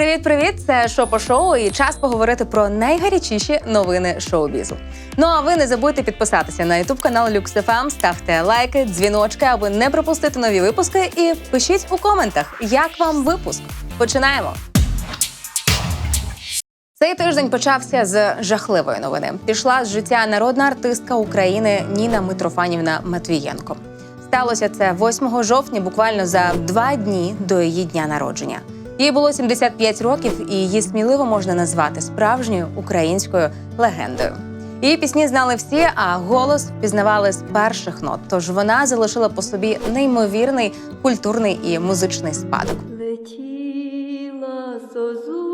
Привіт, привіт! Це Шопо Шоу і час поговорити про найгарячіші новини шоу-бізу. Ну а ви не забудьте підписатися на ютуб канал LuxFM, ставте лайки, дзвіночки, аби не пропустити нові випуски. І пишіть у коментах, як вам випуск. Починаємо. Цей тиждень почався з жахливої новини. Пішла з життя народна артистка України Ніна Митрофанівна Матвієнко. Сталося це 8 жовтня, буквально за два дні до її дня народження. Їй було 75 років, і її сміливо можна назвати справжньою українською легендою. Її пісні знали всі, а голос впізнавали з перших нот. Тож вона залишила по собі неймовірний культурний і музичний спадок. Летіла зозуля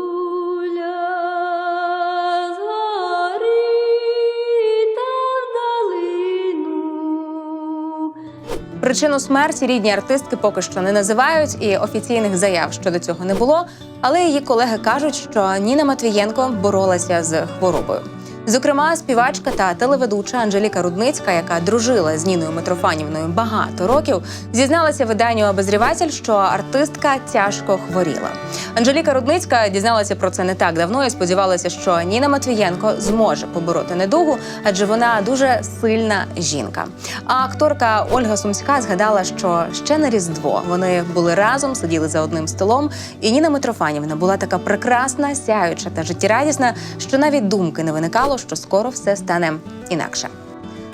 Причину смерті рідні артистки поки що не називають, і офіційних заяв щодо цього не було. Але її колеги кажуть, що Ніна Матвієнко боролася з хворобою. Зокрема, співачка та телеведуча Анжеліка Рудницька, яка дружила з Ніною Митрофанівною багато років, зізналася виданню обозріватель, що артистка тяжко хворіла. Анжеліка Рудницька дізналася про це не так давно і сподівалася, що Ніна Матвієнко зможе побороти недугу, адже вона дуже сильна жінка. А акторка Ольга Сумська згадала, що ще на Різдво вони були разом, сиділи за одним столом, і Ніна Митрофанівна була така прекрасна, сяюча та життєрадісна, що навіть думки не виникало, що скоро все стане інакше.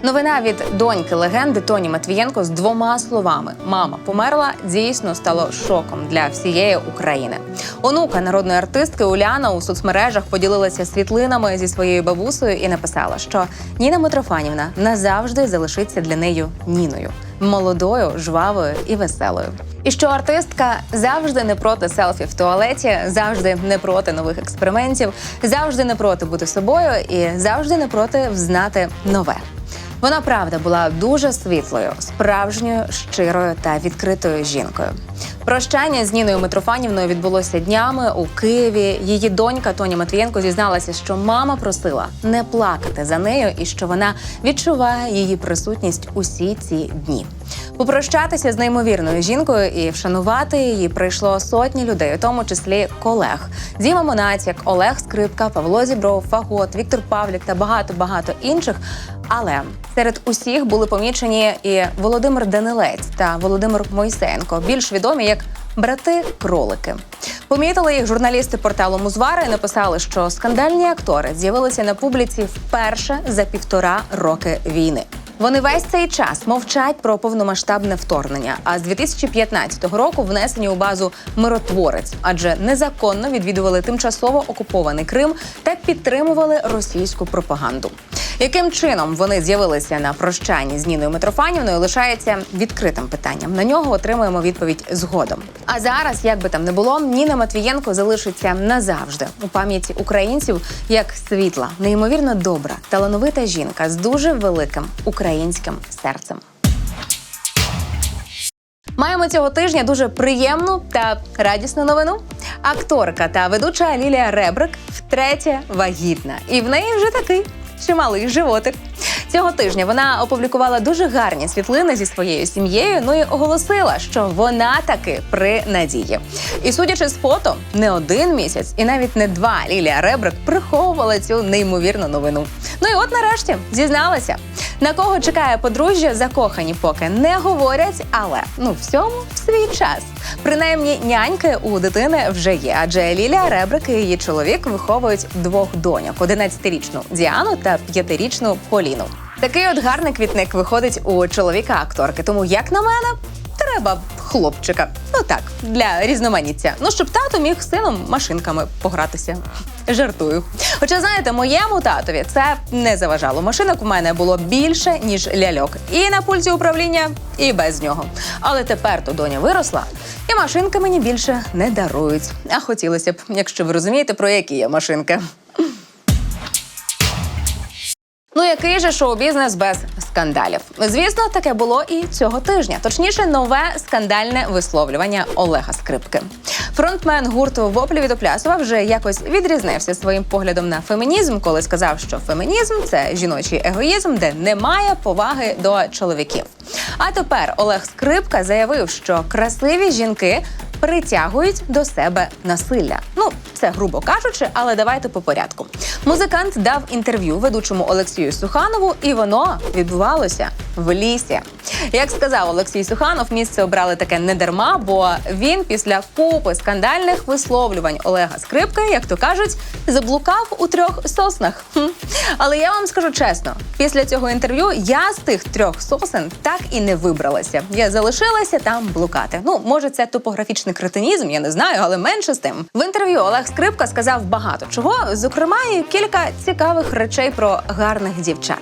Новина від доньки легенди Тоні Матвієнко з двома словами Мама померла дійсно стало шоком для всієї України. Онука народної артистки Уляна у соцмережах поділилася світлинами зі своєю бабусею і написала, що Ніна Митрофанівна назавжди залишиться для нею Ніною молодою, жвавою і веселою. І що артистка завжди не проти селфі в туалеті, завжди не проти нових експериментів, завжди не проти бути собою і завжди не проти взнати нове. Вона правда була дуже світлою, справжньою, щирою та відкритою жінкою. Прощання з Ніною Митрофанівною відбулося днями у Києві. Її донька Тоні Матвієнко зізналася, що мама просила не плакати за нею і що вона відчуває її присутність усі ці дні. Попрощатися з неймовірною жінкою і вшанувати її прийшло сотні людей, у тому числі колег. Діма Монатік, Олег Скрипка, Павло Зібров, Фагот, Віктор Павлік та багато багато інших. Але серед усіх були помічені і Володимир Данилець та Володимир Мойсенко, більш відомі як брати кролики. Помітили їх журналісти порталу Музвара і написали, що скандальні актори з'явилися на публіці вперше за півтора роки війни. Вони весь цей час мовчать про повномасштабне вторгнення. А з 2015 року внесені у базу миротворець, адже незаконно відвідували тимчасово окупований Крим та підтримували російську пропаганду. Яким чином вони з'явилися на прощанні з Ніною Митрофанівною, лишається відкритим питанням. На нього отримуємо відповідь згодом. А зараз, як би там не було, Ніна Матвієнко залишиться назавжди у пам'яті українців як світла, неймовірно добра, талановита жінка з дуже великим українським серцем. Маємо цього тижня дуже приємну та радісну новину. Акторка та ведуча Лілія Ребрик втретє вагітна, і в неї вже такий чималий животик. Цього тижня вона опублікувала дуже гарні світлини зі своєю сім'єю. Ну і оголосила, що вона таки при надії. І судячи з фото, не один місяць і навіть не два Лілія Ребрик приховувала цю неймовірну новину. Ну і от нарешті зізналася. На кого чекає подружжя, закохані поки не говорять, але ну всьому в свій час. Принаймні, няньки у дитини вже є, адже Лілія Ребрик і її чоловік виховують двох доньок: 11-річну Діану та 5-річну Поліну. Такий от гарний квітник виходить у чоловіка акторки. Тому, як на мене, треба хлопчика. Ну так, для різноманіття. Ну, щоб тато міг з сином машинками погратися. Жартую. Хоча, знаєте, моєму татові це не заважало. Машинок у мене було більше, ніж ляльок. І на пульті управління, і без нього. Але тепер то доня виросла, і машинки мені більше не дарують. А хотілося б, якщо ви розумієте, про які я машинки. Ну який же шоу-бізнес без скандалів? Звісно, таке було і цього тижня. Точніше, нове скандальне висловлювання Олега Скрипки. Фронтмен гурту Воплі від Оплясова вже якось відрізнився своїм поглядом на фемінізм, коли сказав, що фемінізм це жіночий егоїзм, де немає поваги до чоловіків. А тепер Олег Скрипка заявив, що красиві жінки притягують до себе насилля. Ну це грубо кажучи, але давайте по порядку. Музикант дав інтерв'ю ведучому Олексію Суханову, і воно відбувалося в лісі. Як сказав Олексій Суханов, місце обрали таке не дарма, бо він після купи скандальних висловлювань Олега Скрипки, як то кажуть, заблукав у трьох соснах. Але я вам скажу чесно, після цього інтерв'ю я з тих трьох сосен так і не вибралася. Я залишилася там блукати. Ну, може, це топографічний кретинізм, я не знаю, але менше з тим. В інтерв'ю Олег Скрипка сказав багато чого, зокрема, і кілька цікавих речей про гарних дівчат.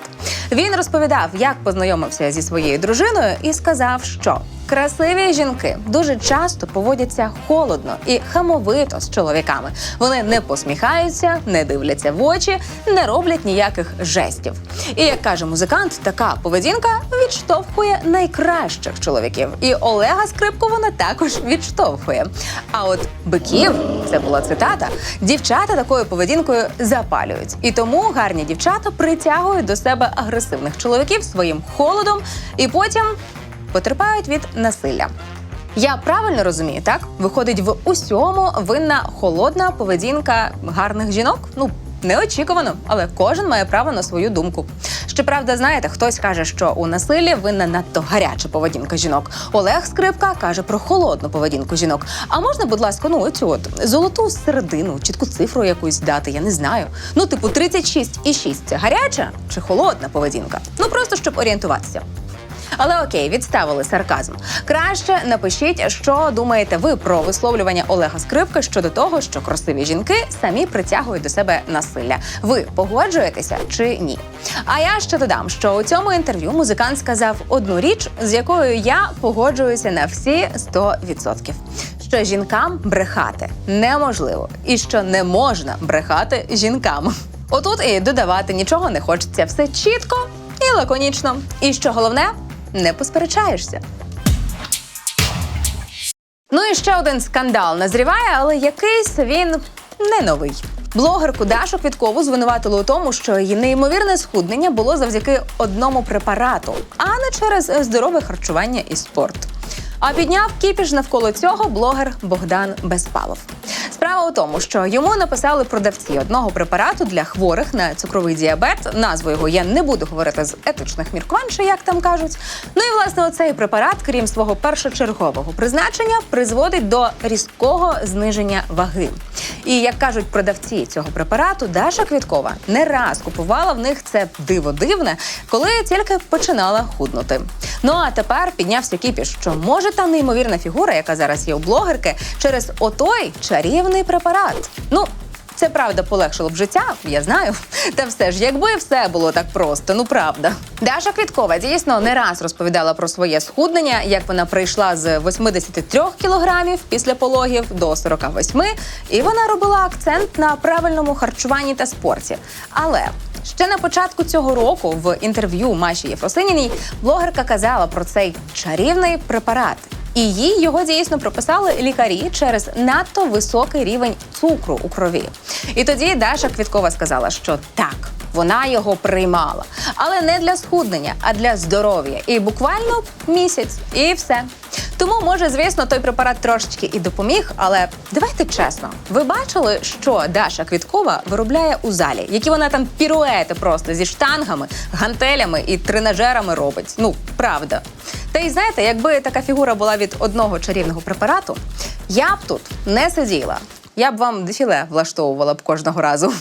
Він розповідав, як познайомився зі своєю дружиною, і сказав, що красиві жінки дуже часто поводяться холодно і хамовито з чоловіками. Вони не посміхаються, не дивляться в очі, не роблять ніяких жестів. І як каже музикант, така поведінка відштовхує найкращих чоловіків. І Олега Скрипку вона також відштовхує. А от биків, це була цитата, дівчата такою поведінкою запалюють. І тому гарні дівчата притягують до себе агресивних чоловіків своїм холодом і потім потерпають від насилля. Я правильно розумію, так? Виходить, в усьому винна холодна поведінка гарних жінок? Ну, неочікувано, але кожен має право на свою думку. Щоправда, знаєте, хтось каже, що у насиллі винна надто гаряча поведінка жінок. Олег Скрипка каже про холодну поведінку жінок. А можна, будь ласка, ну оцю от золоту середину, чітку цифру якусь дати, я не знаю. Ну, типу, 36,6 – це гаряча чи холодна поведінка? Ну просто щоб орієнтуватися. Але окей, відставили сарказм. Краще напишіть, що думаєте ви про висловлювання Олега Скрипки щодо того, що красиві жінки самі притягують до себе насилля. Ви погоджуєтеся чи ні? А я ще додам, що у цьому інтерв'ю музикант сказав одну річ, з якою я погоджуюся на всі 100%. Що жінкам брехати неможливо, і що не можна брехати жінкам. Отут і додавати нічого не хочеться. Все чітко і лаконічно. І що головне, не посперечаєшся. Ну і ще один скандал назріває, але якийсь він не новий. Блогерку Дашу Квіткову звинуватили у тому, що її неймовірне схуднення було завдяки одному препарату, а не через здорове харчування і спорт. А підняв кіпіш навколо цього блогер Богдан Безпалов. Справа у тому, що йому написали продавці одного препарату для хворих на цукровий діабет. Назву його я не буду говорити з етичних міркувань, чи як там кажуть. Ну і власне оцей препарат, крім свого першочергового призначення, призводить до різкого зниження ваги. І як кажуть продавці цього препарату, Даша Квіткова не раз купувала в них це диво дивне, коли тільки починала худнути. Ну а тепер піднявся кіпіш, що може та неймовірна фігура, яка зараз є у блогерки, через отой чарівний препарат. Ну. Це правда полегшило б життя, я знаю. Та все ж, якби все було так просто, ну правда. Даша Квіткова дійсно не раз розповідала про своє схуднення, як вона прийшла з 83 кілограмів після пологів до 48, і вона робила акцент на правильному харчуванні та спорті. Але Ще на початку цього року в інтерв'ю Маші Єфросиніній блогерка казала про цей чарівний препарат. І їй його дійсно прописали лікарі через надто високий рівень цукру у крові. І тоді Даша Квіткова сказала, що так, вона його приймала, але не для схуднення, а для здоров'я. І буквально місяць, і все. Тому, може, звісно, той препарат трошечки і допоміг, але давайте чесно, ви бачили, що Даша Квіткова виробляє у залі, які вона там піруети просто зі штангами, гантелями і тренажерами робить. Ну, правда. Та й знаєте, якби така фігура була від одного чарівного препарату, я б тут не сиділа. Я б вам дефіле влаштовувала б кожного разу.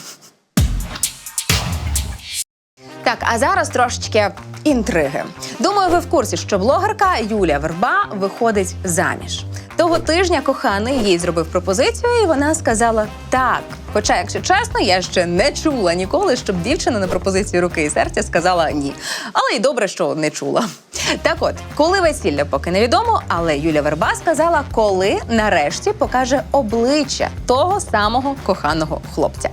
Так, а зараз трошечки інтриги. Думаю, ви в курсі, що блогерка Юлія Верба виходить заміж. Того тижня коханий їй зробив пропозицію, і вона сказала так. Хоча, якщо чесно, я ще не чула ніколи, щоб дівчина на пропозицію руки і серця сказала ні. Але й добре, що не чула. Так от, коли весілля поки невідомо, але Юля Верба сказала, коли нарешті покаже обличчя того самого коханого хлопця.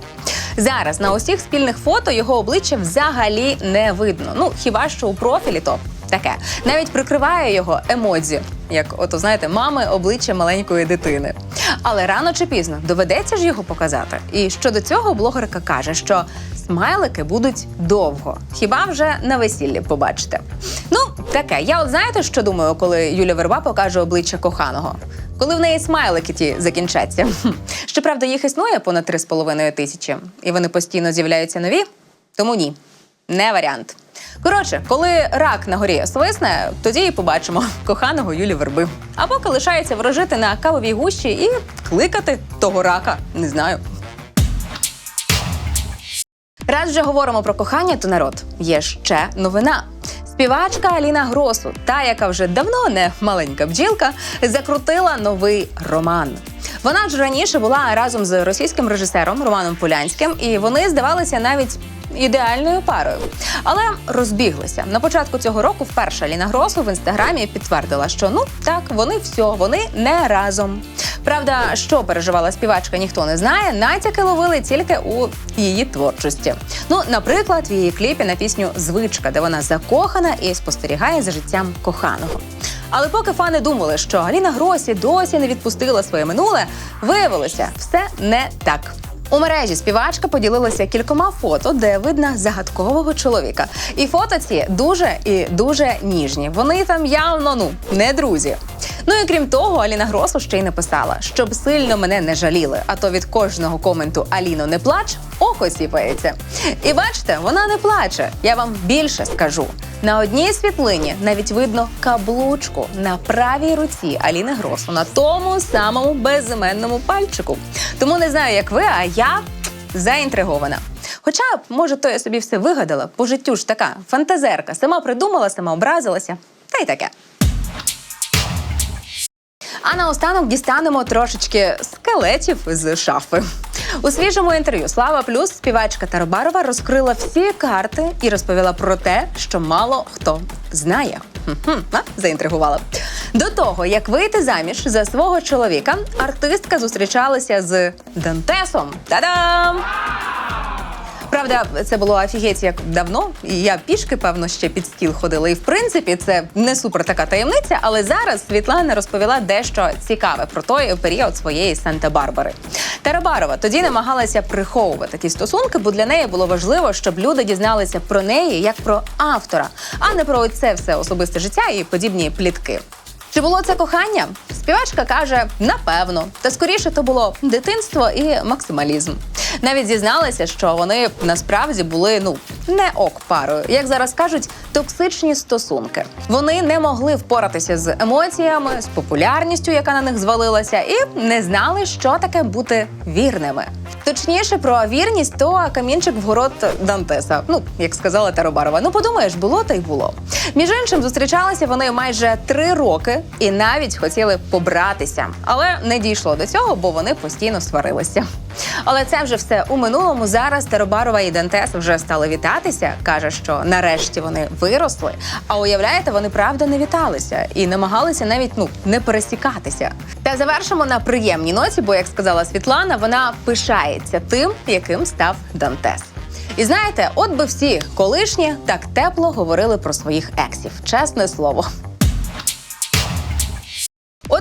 Зараз на усіх спільних фото його обличчя взагалі не видно. Ну хіба що у профілі то таке. Навіть прикриває його емодзі, як ото знаєте, мами обличчя маленької дитини. Але рано чи пізно доведеться ж його показати. І щодо цього блогерка каже, що смайлики будуть довго. Хіба вже на весіллі побачите? Ну, таке. Я от знаєте, що думаю, коли Юля Верба покаже обличчя коханого? Коли в неї смайлики ті закінчаться. Щоправда, їх існує понад 3,5 тисячі, і вони постійно з'являються нові. Тому ні, не варіант. Коротше, коли рак на горі свисне, тоді і побачимо коханого Юлі Верби. А поки лишається ворожити на кавовій гущі і кликати того рака. Не знаю. Раз вже говоримо про кохання, то народ є ще новина. Співачка Аліна Гросу, та яка вже давно не маленька бджілка, закрутила новий роман. Вона ж раніше була разом з російським режисером Романом Полянським, і вони здавалися навіть ідеальною парою. Але розбіглися. На початку цього року вперше Аліна Гросу в інстаграмі підтвердила, що ну так, вони все, вони не разом. Правда, що переживала співачка, ніхто не знає. Натяки ловили тільки у її творчості. Ну, наприклад, в її кліпі на пісню Звичка, де вона закохана і спостерігає за життям коханого. Але поки фани думали, що Аліна Гросі досі не відпустила своє минуле, виявилося все не так. У мережі співачка поділилася кількома фото, де видно загадкового чоловіка. І фото ці дуже і дуже ніжні. Вони там явно ну не друзі. Ну і крім того, Аліна Гросу ще й написала, щоб сильно мене не жаліли. А то від кожного коменту Аліно не плач, око сіпається. І бачите, вона не плаче. Я вам більше скажу. На одній світлині навіть видно каблучку на правій руці Аліни Гросу на тому самому безіменному пальчику. Тому не знаю, як ви, а я заінтригована. Хоча, може, то я собі все вигадала, по життю ж така фантазерка, сама придумала, сама образилася, та й таке. А наостанок дістанемо трошечки скелетів з шафи. У свіжому інтерв'ю Слава Плюс співачка Таробарова розкрила всі карти і розповіла про те, що мало хто знає. А, заінтригувала. До того, як вийти заміж за свого чоловіка, артистка зустрічалася з Дантесом. Та-дам! Правда, це було офігеть як давно, і я пішки, певно, ще під стіл ходила. І в принципі, це не супер така таємниця. Але зараз Світлана розповіла дещо цікаве про той період своєї Санта-Барбари. Тарабарова тоді намагалася приховувати ті стосунки, бо для неї було важливо, щоб люди дізналися про неї як про автора, а не про це все особисте життя і подібні плітки. Чи було це кохання? Співачка каже, напевно. Та скоріше то було дитинство і максималізм. Навіть зізналися, що вони насправді були ну не ок парою, як зараз кажуть, токсичні стосунки. Вони не могли впоратися з емоціями, з популярністю, яка на них звалилася, і не знали, що таке бути вірними. Точніше про вірність, то камінчик в город Дантеса. Ну, як сказала Таробарова. Ну подумаєш, було та й було. Між іншим, зустрічалися вони майже три роки і навіть хотіли побратися, але не дійшло до цього, бо вони постійно сварилися. Але це вже все у минулому. Зараз Таробарова і Дантес вже стали вітатися. каже, що нарешті вони виросли. А уявляєте, вони правда не віталися і намагалися навіть ну не пересікатися. Та завершимо на приємній ноті, бо як сказала Світлана, вона пишається тим, яким став Дантес. І знаєте, от би всі колишні так тепло говорили про своїх ексів. Чесне слово.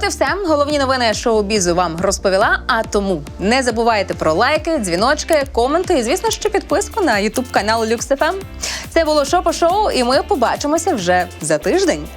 І все. Головні новини шоу-бізу вам розповіла. А тому не забувайте про лайки, дзвіночки, коменти і, звісно, що підписку на ютуб канал LuxFM. Це було шопо шоу, і ми побачимося вже за тиждень.